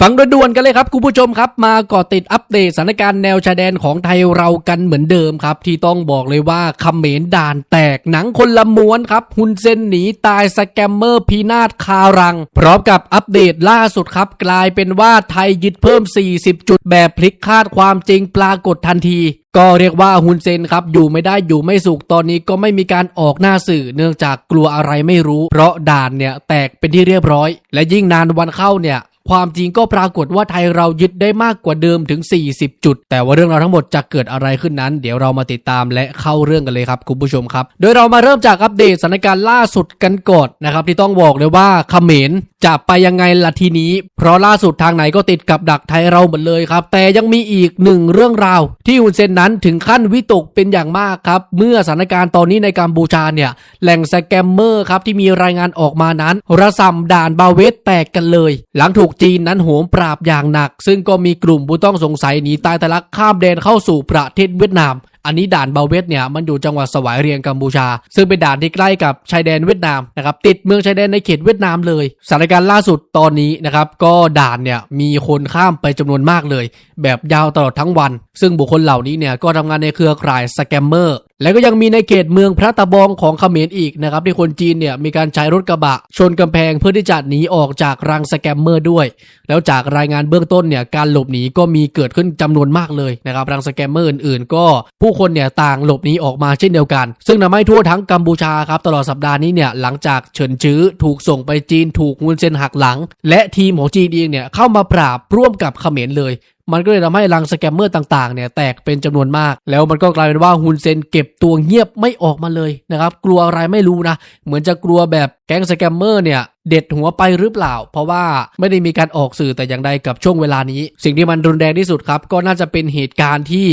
ฟังด่วนๆกันเลยครับคุณผู้ชมครับ มากาะติดอัปเดตสถานการณ์แนวชายแดนของไทยเรากันเหมือนเดิมครับ ที่ต้องบอกเลยว่าเขมรด่านแตกหนังคนละม้วนครับหุนเซนหนีตายสแกมเมอร์พีนาศคารัง พร้อมกับอัปเดตล่าสุดครับ กลายเป็นว่าไทยยึดเพิ่ม 40 จุดแบบพลิกคาดความจริงปรากฏทันทีก็เรียกว่าฮุนเซนครับอยู่ไม่ได้อยู่ไม่สุขตอนนี้ก็ไม่มีการออกหน้าสื่อเนื่องจากกลัวอะไรไม่รู้ เพราะด่านเนี่ยแตกเป็นที่เรียบร้อย และยิ่งนานวันเข้าเนี่ย ความจริงก็ปรากฏว่าไทยเรายึดได้มากกว่าเดิมถึง 40 จุด แต่ว่าเรื่องราวทั้งหมดจะเกิดอะไรขึ้นนั้น เดี๋ยวเรามาติดตามและเข้าเรื่องกันเลยครับคุณผู้ชมครับ โดยเรามาเริ่มจากอัปเดตสถานการณ์ล่าสุดกันก่อนนะครับที่ต้องบอกเลยว่าเขมรจะไปยังไงล่ะทีนี้ เพราะล่าสุดทางไหนก็ติดกับดักไทยเราหมดเลยครับ แต่ยังมีอีกหนึ่งเรื่องราว ที่ฮุนเซนนั้นถึงขั้นวิตกเป็นอย่างมากครับเมื่อสถานการณ์ตอนนี้ในกัมพูชาเนี่ยแหล่งสแกมเมอร์ครับที่มีรายงานออกมานั้น ระสำด่านบาเวตแตกกันเลย หลังถูกจีนนั้นโหมปราบอย่างหนัก ซึ่งก็มีกลุ่มผู้ต้องสงสัยหนีตายทะลักข้ามแดนเข้าสู่ประเทศเวียดนามอันนี้ด่านเบาเวตเนี่ยมันอยู่จังหวัดสวายเรียงกัมพูชา ซึ่งเป็นด่านที่ใกล้กับชายแดนเวียดนามนะครับติดเมืองชายแดนในเขตเวียดนามเลยสถานการณ์ล่าสุดตอนนี้นะครับก็ด่านเนี่ยมีคนข้ามไปจำนวนมากเลย แบบยาวตลอดทั้งวัน ซึ่งบุคคลเหล่านี้เนี่ยก็ทำงานในเครือข่ายสแกมเมอร์ และก็ยังมีในเขตเมืองพระตะบองของเขมรอีกนะครับที่คนจีนเนี่ยมีการใช้รถกระบะ ชนกำแพงเพื่อที่จะหนีออกจากรังสแกมเมอร์ด้วย แล้วจากรายงานเบื้องต้นเนี่ยการหลบหนีก็มีเกิดขึ้นจำนวนมากเลยนะครับรังสแกมเมอร์อื่นๆ ก็ผู้คนเนี่ยต่างหลบหนีออกมาเช่นเดียวกัน ซึ่งทำให้ทั่วทั้งกัมพูชาครับตลอดสัปดาห์นี้เนี่ยหลังจากเฉินจื้อถูกส่งไปจีนถูกฮุนเซนหักหลัง และทีมของจีนเองเนี่ยเข้ามาปราบร่วมกับเขมรเลย มันก็เลยทำให้รังสแกมเมอร์ต่างๆเนี่ยแตกเป็นจำนวนมาก แล้วมันก็กลายเป็นว่าฮุนเซนเก็บตัวเงียบไม่ออกมาเลยนะครับกลัวอะไรไม่รู้นะ เหมือนจะกลัวแบบแก๊งสแกมเมอร์เนี่ย เด็ดหัวไปหรือเปล่า เพราะว่าไม่ได้มีการออกสื่อแต่อย่างใดกับช่วงเวลานี้ สิ่งที่มันรุนแรงที่สุดครับ ก็น่าจะเป็นเหตุการณ์ที่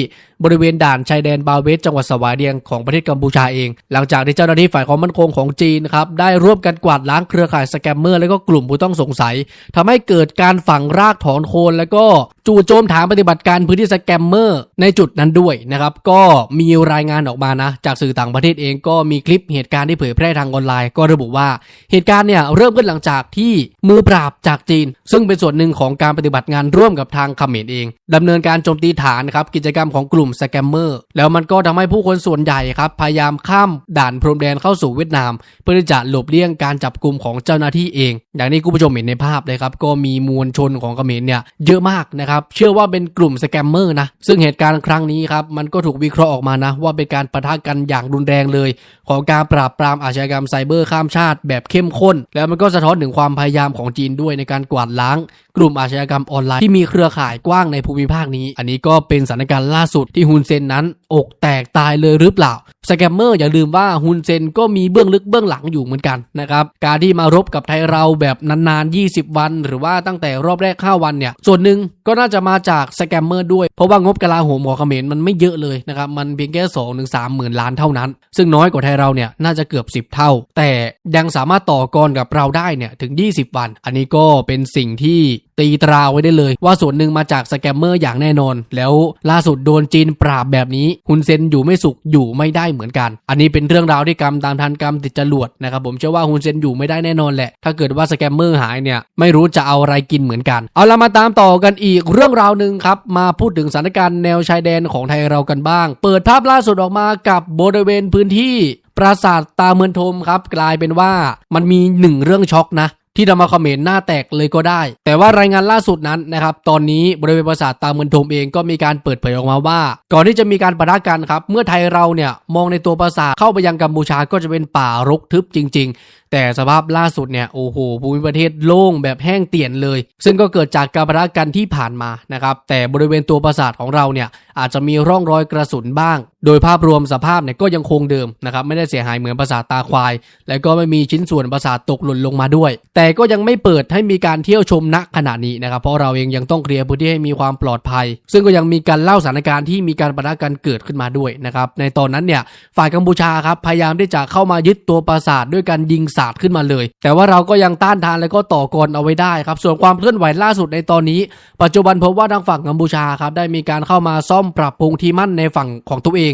บริเวณด่านชายแดนบาเวสจังหวัดสวายเรียงของประเทศกัมพูชาเอง หลังจากที่เจ้าหน้าที่ฝ่ายความมั่นคงของจีนครับได้ร่วมกันกวาดล้างเครือข่ายสแกมเมอร์และก็กลุ่มผู้ต้องสงสัยทำให้เกิดการฝังรากถอนโคน แล้วก็จู่โจมฐานปฏิบัติการพื้นที่สแกมเมอร์ในจุดนั้นด้วยนะครับก็มีรายงานออกมานะ จากสื่อต่างประเทศเองก็มีคลิปเหตุการณ์ที่เผยแพร่ทางออนไลน์ ก็ระบุว่าเหตุการณ์เนี่ยเริ่มขึ้นหลังจากที่มือปราบจากจีน ซึ่งเป็นส่วนหนึ่งของการปฏิบัติงานร่วมกับทางเขมรเองดำเนินการโจมตีฐานครับกิจกรรมของกลุ่มสแกมเมอร์แล้วมันก็ทำให้ผู้คนส่วนใหญ่ครับพยายามข้ามด่านพรมแดนเข้าสู่เวียดนาม เพื่อที่จะหลบเลี่ยงการจับกลุ่มของเจ้าหน้าที่เอง อย่างที่คุณผู้ชมเห็นในภาพเลยครับก็มีมวลชนของเขมรเนี่ยเยอะมากนะครับเชื่อว่าเป็นกลุ่มสแกมเมอร์นะซึ่งเหตุการณ์ครั้งนี้ครับมันก็ถูกวิเคราะห์ออกมานะว่าเป็นการปะทะกันอย่างรุนแรงเลย ของการปราบปรามอาชญากรรมไซเบอร์ข้ามชาติแบบเข้มข้น แล้วมันก็สะท้อนถึงความพยายามของจีนด้วยในการกวาดล้าง กลุ่มอาชญากรรมออนไลน์ ที่มีเครือข่ายกว้างในภูมิภาคนี้ อันนี้ก็เป็นสถานการณ์ล่าสุดที่ฮุนเซนนั้น อกแตกตายเลยหรือเปล่าสแกมเมอร์อย่าลืมว่าฮุนเซนก็มีเบื้องลึกเบื้องหลังอยู่เหมือนกันนะครับการที่มารบกับไทยเราแบบนานๆ 20 วัน หรือว่าตั้งแต่รอบแรก 5 วันเนี่ย ส่วนหนึ่งก็น่าจะมาจากสแกมเมอร์ด้วย เพราะว่างบกลาโหมของเขมรมันไม่เยอะเลยนะครับ มันเพียงแค่2ถึง3หมื่นล้านเท่านั้น ซึ่งน้อยกว่าไทยเราเนี่ยน่าจะเกือบ 10 เท่า แต่ยังสามารถต่อกรกับเราได้เนี่ยถึง 20 วัน อันนี้ก็เป็นสิ่งที่ตีตราไว้ได้เลย ว่าส่วนหนึ่งมาจากสแกมเมอร์อย่างแน่นอน แล้วล่าสุดโดนจีนปราบแบบนี้ฮุนเซนอยู่ไม่สุขอยู่ไม่ได้เหมือนกัน อันนี้เป็นเรื่องราวที่กรรมตามทันกรรมติดจรวดนะครับผมเชื่อว่าฮุนเซนอยู่ไม่ได้แน่นอนแหละ ถ้าเกิดว่าสแกมเมอร์หายเนี่ยไม่รู้จะเอาอะไรกินเหมือนกัน เอาละมาตามต่อกันอีกเรื่องราวหนึ่งครับมาพูดถึงสถานการณ์แนวชายแดนของไทยเรากันบ้าง เปิดภาพล่าสุดออกมากับบริเวณพื้นที่ปราสาทตาเมือนทมครับ กลายเป็นว่ามันมีหนึ่งเรื่องช็อกนะ ที่ทำมาคอมเมนต์หน้าแตกเลยก็ได้ แต่ว่ารายงานล่าสุดนั้นนะครับตอนนี้บริเวณปราสาทตาเมือนทมเองก็มีการเปิดเผยออกมาว่า ก่อนที่จะมีการประทะกันครับเมื่อไทยเราเนี่ยมองในตัวปราสาทเข้าไปยังกัมพูชาก็จะเป็นป่ารกทึบจริง ๆ แต่สภาพล่าสุดเนี่ยโอ้โหภูมิประเทศโล่งแบบแห้งเตี่ยนเลย ซึ่งก็เกิดจากการประทะกันที่ผ่านมานะครับแต่บริเวณตัวปราสาทของเราเนี่ยอาจจะมีร่องรอยกระสุนบ้าง โดยภาพรวมสภาพเนี่ยก็ยังคงเดิมนะครับไม่ได้เสียหายเหมือนปราสาทตาควาย และก็ไม่มีชิ้นส่วนปราสาทตกหล่นลงมาด้วย แต่ก็ยังไม่เปิดให้มีการเที่ยวชมณขณะนี้นะครับเพราะเราเองยังต้องเคลียร์พื้นที่ให้มีความปลอดภัย ซึ่งก็ยังมีการเล่าสถานการณ์ที่มีการประทะกันเกิดขึ้นมาด้วยนะครับในตอนนั้นเนี่ยฝ่ายกัมพูชาครับพยายามที่จะเข้ามายึดตัวปราสาทด้วยการยิงสาดขึ้นมาเลย แต่ว่าเราก็ยังต้านทานและก็ต่อกรเอาไว้ได้ครับส่วนความเคลื่อนไหวล่าสุดในตอนนี้ ปัจจุบันพบว่าทางฝั่งกัมพูชาครับได้มีการเข้ามาซ่อมปรับปรุงที่มั่นในฝั่งของตัวเอง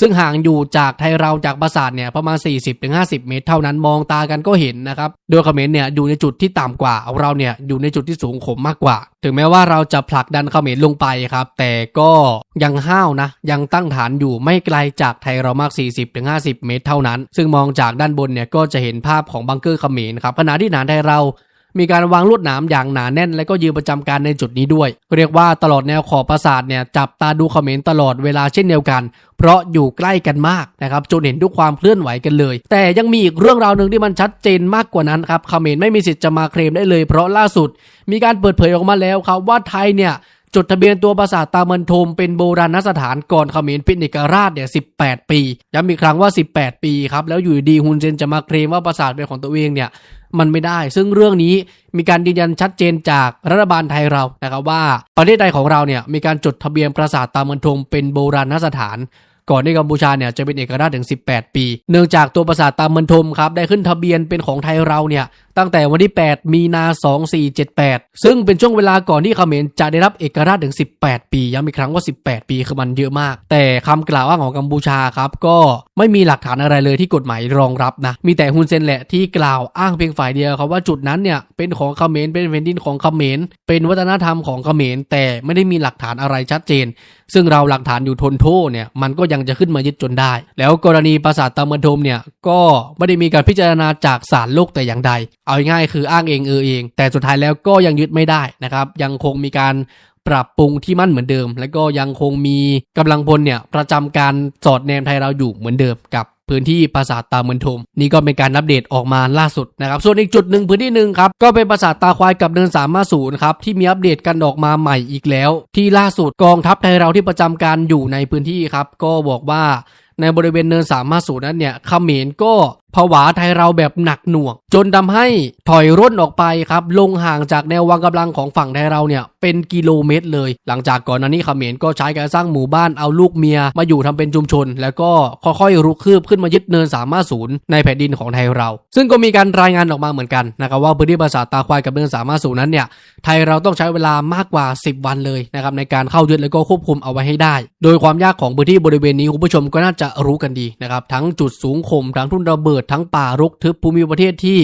ซึ่งห่างอยู่จากไทยเราจากปราสาทเนี่ยประมาณ 40-50 เมตร เท่านั้นมองตากันก็เห็นนะครับโดยเขมรเนี่ยอยู่ในจุดที่ต่ำกว่าเราเนี่ยอยู่ในจุดที่สูงขมมากกว่า ถึงแม้ว่าเราจะผลักดันเขมรลงไปครับ แต่ก็ยังห้าวนะ ยังตั้งฐานอยู่ไม่ไกลจากไทยเรามาก 40-50 เมตร เท่านั้น ซึ่งมองจากด้านบนเนี่ยก็จะเห็นภาพของบังเกอร์เขมรครับขณะที่ฐานไทยเรา มีการวางลวดหนามอย่างหนาแน่น และก็ยืนประจำการในจุดนี้ด้วย เรียกว่าตลอดแนวขอบปราสาทเนี่ยจับตาดูเขมรตลอดเวลาเช่นเดียวกัน เพราะอยู่ใกล้กันมากนะครับจนเห็นทุกความเคลื่อนไหวกันเลย แต่ยังมีอีกเรื่องราวหนึ่งที่มันชัดเจนมากกว่านั้นครับเขมรไม่มีสิทธิ์จะมาเคลมได้เลย เพราะล่าสุด มีการเปิดเผยออกมาแล้วครับว่าไทยเนี่ยจดทะเบียนตัวปราสาทตามันโทมเป็นโบราณสถานก่อนเขมรเป็นเอกราชเนี่ย18 ปีย้ำอีกครั้งว่า 18 ปีครับ แล้วอยู่ดีฮุนเซนจะมาเคลมว่าปราสาทเป็นของตัวเองเนี่ย มันไม่ได้ ซึ่งเรื่องนี้มีการยืนยันชัดเจนจากรัฐบาลไทยเรานะครับว่าประเทศไทยของเราเนี่ยมีการจดทะเบียนปราสาทตามันทมเป็นโบราณสถาน ก่อนที่กัมพูชาเนี่ยจะเป็นเอกราชถึง 18 ปี เนื่องจากตัวปราสาทตามมันทมครับได้ขึ้นทะเบียนเป็นของไทยเราเนี่ย ตั้งแต่วันที่ 8 มีนา 2478 ซึ่งเป็นช่วงเวลาก่อนที่เขมรจะได้รับเอกราชถึง 18 ปี ย้ำอีกครั้งว่า 18 ปีคือมันเยอะมาก แต่คำกล่าวอ้างของกัมพูชาครับ ก็ไม่มีหลักฐานอะไรเลยที่กฎหมายรองรับนะ มีแต่ฮุนเซนแหละที่กล่าวอ้างเพียงฝ่ายเดียวครับว่าจุดนั้นเนี่ยเป็นของเขมรเป็นแผ่นดินของเขมรเป็นวัฒนธรรมของเขมรแต่ไม่ได้มีหลักฐานอะไรชัดเจน ซึ่งเราหลักฐานอยู่ทนโทษเนี่ยมันก็ยังจะขึ้นมายึดจนได้ แล้วกรณีปราสาทตามันโทมเนี่ยก็ไม่ได้มีการพิจารณาจากศาลโลกแต่อย่างใดเอาง่ายคืออ้างเองเออเอง แต่สุดท้ายแล้วก็ยังยึดไม่ได้นะครับ ยังคงมีการปรับปรุงที่มั่นเหมือนเดิม และก็ยังคงมีกำลังพลเนี่ยประจำการสอดแนมไทยเราอยู่เหมือนเดิมกับพื้นที่ปราสาทตาเมือนทมนี่ก็เป็นการอัปเดตออกมาล่าสุดนะครับส่วนอีกจุดหนึ่งพื้นที่หนึ่งครับก็เป็นปราสาทตาควายกับเนินสามมาศูนย์ครับที่มีอัปเดตกันออกมาใหม่อีกแล้ว ที่ล่าสุดกองทัพไทยเราที่ประจำการอยู่ในพื้นที่ครับก็บอกว่าในบริเวณเนินสามมาศูนย์นั้นเนี่ยขเขมรก็ผวาไทยเราแบบหนักหน่วง จนทำให้ถอยร่นออกไปครับ ลงห่างจากแนววางกำลังของฝั่งไทยเราเนี่ยเป็นกิโลเมตรเลย หลังจากก่อนหน้านี้เขมรก็ใช้การสร้างหมู่บ้านเอาลูกเมียมาอยู่ทำเป็นชุมชน แล้วก็ค่อยๆรุกคืบขึ้นมายึดเนินสามารถศูนย์ในแผ่นดินของไทยเรา ซึ่งก็มีการรายงานออกมาเหมือนกันนะครับว่าพื้นที่ปราสาตาควายกับเนินสามารถศูนย์นั้นเนี่ยไทยเราต้องใช้เวลามากกว่า 10 วันเลยนะครับในการเข้ายึดแล้วก็ควบคุมเอาไว้ให้ได้ โดยความยากของพื้นที่บริเวณนี้คุณผู้ชมก็น่าจะรู้กันดีนะครับทั้งจุดสูงข่มทั้งทุ่นระเบิดทั้งป่ารกทึบภูมิประเทศที่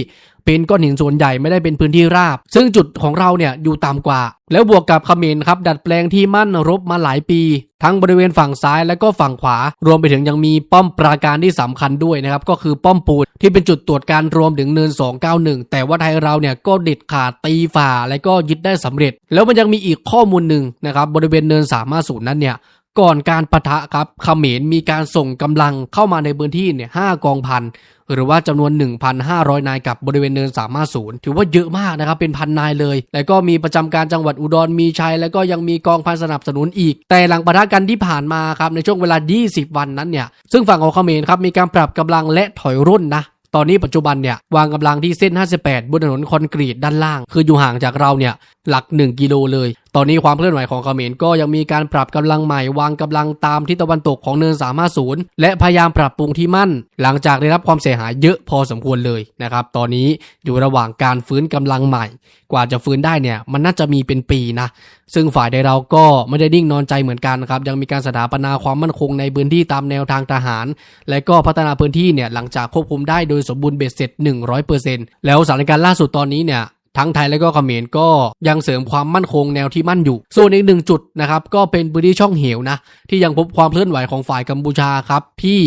เป็นก้อนหินส่วนใหญ่ไม่ได้เป็นพื้นที่ราบ ซึ่งจุดของเราเนี่ยอยู่ต่ำกว่า แล้วบวกกับเขมรครับดัดแปลงที่มั่นรบมาหลายปี ทั้งบริเวณฝั่งซ้ายและก็ฝั่งขวา รวมไปถึงยังมีป้อมปราการที่สำคัญด้วยนะครับ ก็คือป้อมปูนที่เป็นจุดตรวจการรวมถึงเนิน 291 แต่ว่าไทยเราเนี่ยก็เด็ดขาดตีฝ่าและก็ยึดได้สำเร็จ แล้วมันยังมีอีกข้อมูลหนึ่งนะครับบริเวณเนินสามารถศูนนั้นเนี่ย ก่อนการปะทะครับเขมรมีการส่งกำลังเข้ามาในพื้นที่เนี่ยห้ากองพันหรือว่าจำนวน 1,500 นายกับบริเวณเนินสามารถศูนย์ถือว่าเยอะมากนะครับ เป็นพันนายเลย แล้วก็มีประจำการจังหวัดอุดรมีชัย แล้วก็ยังมีกองพันสนับสนุนอีก แต่หลังปะทะกันที่ผ่านมาครับในช่วงเวลา 20 วันนั้นเนี่ยซึ่งฝั่งของเขมรครับมีการปรับกำลังและถอยร่นนะ ตอนนี้ปัจจุบันเนี่ยวางกำลังที่เส้น 58 บนถนนคอนกรีตด้านล่าง คืออยู่ห่างจากเราเนี่ยหลัก 1 กิโลเลย ตอนนี้ความเคลื่อนไหวของเขมรก็ยังมีการปรับกำลังใหม่ วางกำลังตามทิศตะวันตกของเนิน 350 และพยายามปรับปรุงที่มั่น หลังจากได้รับความเสียหายเยอะพอสมควรเลยนะครับตอนนี้อยู่ระหว่างการฟื้นกำลังใหม่ กว่าจะฟื้นได้เนี่ยมันน่าจะมีเป็นปีนะซึ่งฝ่ายใดเราก็ไม่ได้นิ่งนอนใจเหมือนกันนะครับยังมีการสถาปนาความมั่นคงในพื้นที่ตามแนวทางทหาร และก็พัฒนาพื้นที่เนี่ยหลังจากควบคุมได้โดยสมบูรณ์เบ็ดเสร็จ 100%แล้วสถานการณ์ล่าสุดตอนนี้เนี่ย ทั้งไทยและก็เขมรก็ยังเสริมความมั่นคงแนวที่มั่นอยู่ ส่วนอีกหนึ่งจุดนะครับก็เป็นพื้นที่ช่องเหวนะที่ยังพบความเคลื่อนไหวของฝ่ายกัมพูชาครับที่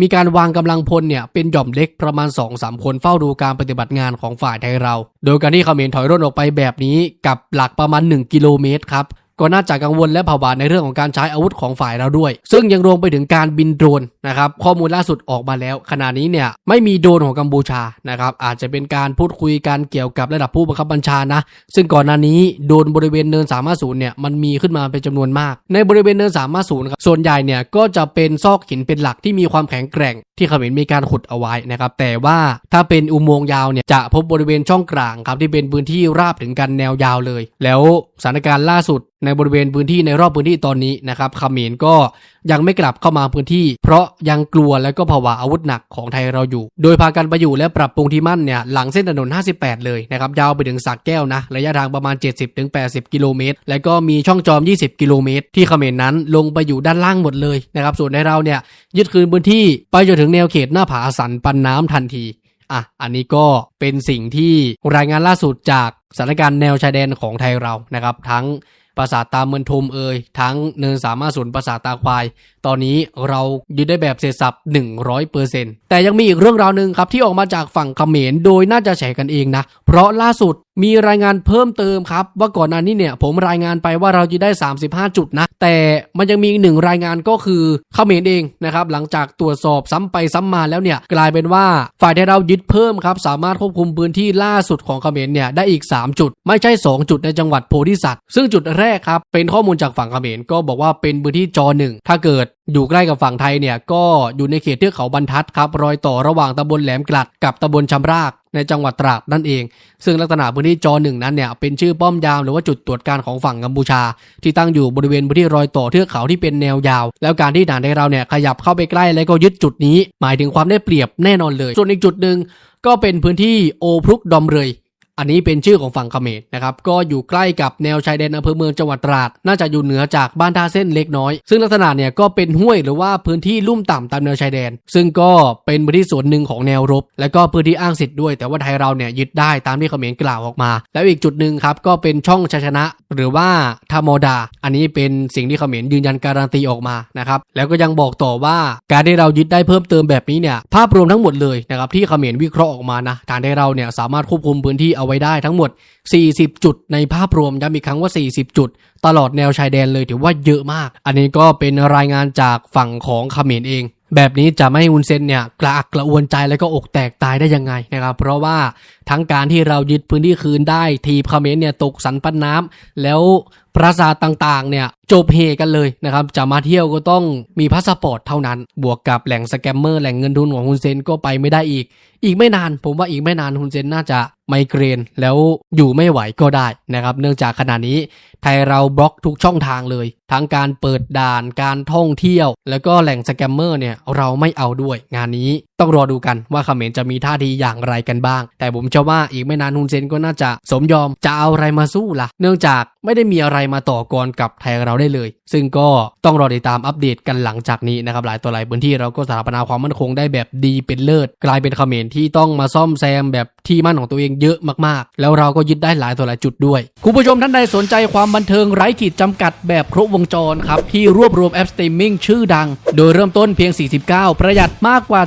มีการวางกำลังพลเนี่ยเป็นหย่อมเล็กประมาณ 2-3 คนเฝ้าดูการปฏิบัติงานของฝ่ายไทยเรา โดยการที่เขมรถอยร่นออกไปแบบนี้กับหลักประมาณ 1 กิโลเมตรครับ ก็น่าจะกังวลและผวาในเรื่องของการใช้อาวุธของฝ่ายเราด้วย ซึ่งยังรวมไปถึงการบินโดรนนะครับข้อมูลล่าสุดออกมาแล้ว ขณะนี้เนี่ยไม่มีโดรนของกัมพูชานะครับอาจจะเป็นการพูดคุยกันเกี่ยวกับระดับผู้บังคับบัญชานะ ซึ่งก่อนหน้านี้โดรนบริเวณเนินสามารถศูนย์เนี่ยมันมีขึ้นมาเป็นจำนวนมาก ในบริเวณเนินสามารถศูนย์ครับส่วนใหญ่เนี่ยก็จะเป็นซอกหินเป็นหลักที่มีความแข็งแกร่ง ที่เขมรมีการขุดเอาไว้นะครับแต่ว่าถ้าเป็นอุโมงค์ยาวเนี่ยจะพบบริเวณช่องกลางครับที่เป็นพื้นที่ราบถึงกันแนวยาวเลย แล้วสถานการณ์ล่าสุดในบริเวณพื้นที่ในรอบพื้นที่ตอนนี้นะครับเขมรก็ยังไม่กลับเข้ามาพื้นที่ เพราะยังกลัวและก็ภาวะอาวุธหนักของไทยเราอยู่ โดยพากันไปอยู่และปรับปรุงที่มั่นเนี่ยหลังเส้นถนน 58 เลยนะครับยาวไปถึงสักแก้วนะระยะทางประมาณ 70-80 กิโลเมตร แล้วก็มีช่องจอม 20 กิโลเมตร ที่เขมรนั้นลงไปอยู่ด้านล่างหมดเลยนะครับส่วนในเราเนี่ยยึดคืนพื้นที่ไปจนถึงแนวเขตหน้าผาสันปันน้ำทันทีอะอันนี้ก็เป็นสิ่งที่รายงานล่าสุดจากสถานการณ์แนวชายแดนของไทยเรานะครับ ทั้ง ปราสาทตาเมือนทมเอ่ยทั้งเนินสามารถสวนปราสาทตาควาย ตอนนี้เรายึดได้แบบเสร็จสับ100%แต่ยังมีอีกเรื่องราวหนึ่งครับที่ออกมาจากฝั่งเขมรโดยน่าจะแฉกันเองนะ เพราะล่าสุดมีรายงานเพิ่มเติมครับ ว่าก่อนหน้านี้เนี่ยผมรายงานไปว่าเราจะได้ 35 จุดนะ แต่มันยังมีอีกหนึ่งรายงานก็คือเขมรเองนะครับ หลังจากตรวจสอบซ้ำไปซ้ำมาแล้วเนี่ย กลายเป็นว่าฝ่ายที่เรายึดเพิ่มครับ สามารถควบคุมพื้นที่ล่าสุดของเขมรเนี่ยได้อีก 3 จุด ไม่ใช่ 2 จุดในจังหวัดโพธิสัตว์ ซึ่งจุดแรกครับเป็นข้อมูลจากฝั่งเขมรก็บอกว่าเป็นพื้นที่จอหนึ่งถ้าเกิดอยู่ใกล้กับฝั่งไทยเนี่ยก็อยู่ในเขตเทือกเขาบรรทัดครับรอยต่อระหว่างตำบลแหลมกลัดกับตำบลชำราก ในจังหวัดตราดนั่นเอง ซึ่งลักษณะพื้นที่จอหนึ่งนั้นเนี่ยเป็นชื่อป้อมยามหรือว่าจุดตรวจการของฝั่งกัมพูชา ที่ตั้งอยู่บริเวณพื้นที่รอยต่อเทือกเขาที่เป็นแนวยาว แล้วการที่ด่านในเราเนี่ยขยับเข้าไปใกล้แล้วก็ยึดจุดนี้ หมายถึงความได้เปรียบแน่นอนเลย ส่วนอีกจุดหนึ่งก็เป็นพื้นที่โอพลุกดอมเรย อันนี้เป็นชื่อของฝั่งเขมรนะครับก็อยู่ใกล้กับแนวชายแดนอำเภอเมืองจังหวัดตราด น่าจะอยู่เหนือจากบ้านท่าเส้นเล็กน้อย ซึ่งลักษณะเนี่ยก็เป็นห้วยหรือว่าพื้นที่ลุ่มต่ำตามแนวชายแดน ซึ่งก็เป็นพื้นที่ส่วนหนึ่งของแนวรบ และก็พื้นที่อ้างสิทธิ์ด้วย แต่ว่าไทยเราเนี่ยยึดได้ตามที่เขมรกล่าวออกมา แล้วอีกจุดหนึ่งครับก็เป็นช่องชัยชนะ หรือว่าทามอดา อันนี้เป็นสิ่งที่เขมรยืนยันการันตีออกมานะครับแล้วก็ยังบอกต่อว่าการที่เรายึดได้เพิ่มเติมแบบนี้เนี่ยภาพรวมทั้งหมดเลยนะครับที่เขมรวิเคราะห์ออกมานะฐานที่เราเนี่ยสามารถควบคุมพื้นที่เอาไว้ได้ทั้งหมด 40 จุดในภาพรวมย้ำอีกครั้งว่า 40 จุด ตลอดแนวชายแดนเลยถือว่าเยอะมาก อันนี้ก็เป็นรายงานจากฝั่งของเขมรเอง แบบนี้จะไม่ให้อุนเซนเนี่ยกระอักกระอวนใจแล้วก็อกแตกตายได้ยังไงนะครับ เพราะว่าทั้งการที่เรายึดพื้นที่คืนได้ทีมเขมรเนี่ยตกสันปันน้ำแล้วปราสาทต่างๆ เนี่ยจบเฮกันเลยนะครับ จะมาเที่ยวก็ต้องมีพาสปอร์ตเท่านั้น บวกกับแหล่งสแกมเมอร์แหล่งเงินทุนของฮุนเซนก็ไปไม่ได้อีก อีกไม่นาน ผมว่าอีกไม่นานฮุนเซนน่าจะไมเกรนแล้วอยู่ไม่ไหวก็ได้นะครับ เนื่องจากขณะนี้ไทยเราบล็อกทุกช่องทางเลย ทั้งการเปิดด่านการท่องเที่ยว แล้วก็แหล่งสแกมเมอร์เนี่ยเราไม่เอาด้วยงานนี้ต้องรอดูกันว่าเขมรจะมีท่าทีอย่างไรกันบ้าง แต่ผมเชื่อว่าอีกไม่นานฮุนเซนก็น่าจะสมยอมจะเอาอะไรมาสู้ล่ะ เนื่องจากไม่ได้มีอะไรมาต่อกรกับไทยเราได้เลย ซึ่งก็ต้องรอติดตามอัปเดตกันหลังจากนี้นะครับหลายตัวหลายพื้นที่เราก็สถาปนาความมั่นคงได้แบบดีเป็นเลิศ กลายเป็นเขมรที่ต้องมาซ่อมแซมแบบที่มั่นของตัวเองเยอะมากๆ แล้วเราก็ยึดได้หลายตัวหลายจุดด้วย คุณผู้ชมท่านใดสนใจความบันเทิงไร้ขีดจำกัดแบบครบวงจรครับ ที่รวบรวมแอปสตรีมมิ่งชื่อดัง โดยเริ่มต้นเพียง 49 ประหยัดมากกว่า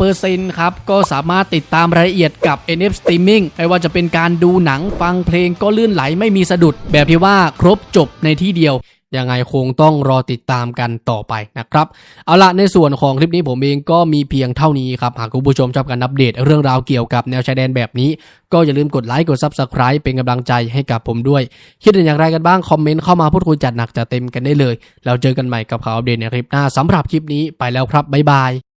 70%ครับ ก็สามารถติดตามรายละเอียดกับ NF Streaming ไม่ว่าจะเป็นการดูหนังฟังเพลงก็ลื่นไหลไม่มีสะดุด แบบที่ว่าครบจบในที่เดียว ยังไงคงต้องรอติดตามกันต่อไปนะครับ เอาละในส่วนของคลิปนี้ผมเองก็มีเพียงเท่านี้ครับ หากคุณผู้ชมชอบการอัปเดตเรื่องราวเกี่ยวกับแนวชายแดนแบบนี้ ก็อย่าลืมกดไลค์กด Subscribe เป็นกำลังใจให้กับผมด้วย คิดเห็นอย่างไรกันบ้าง คอมเมนต์เข้ามาพูดคุยจัดหนักจัดเต็มกันได้เลย แล้วเจอกันใหม่กับข่าวอัปเดตในคลิปหน้าสำหรับคลิปนี้ไปแล้วครับบ๊ายบาย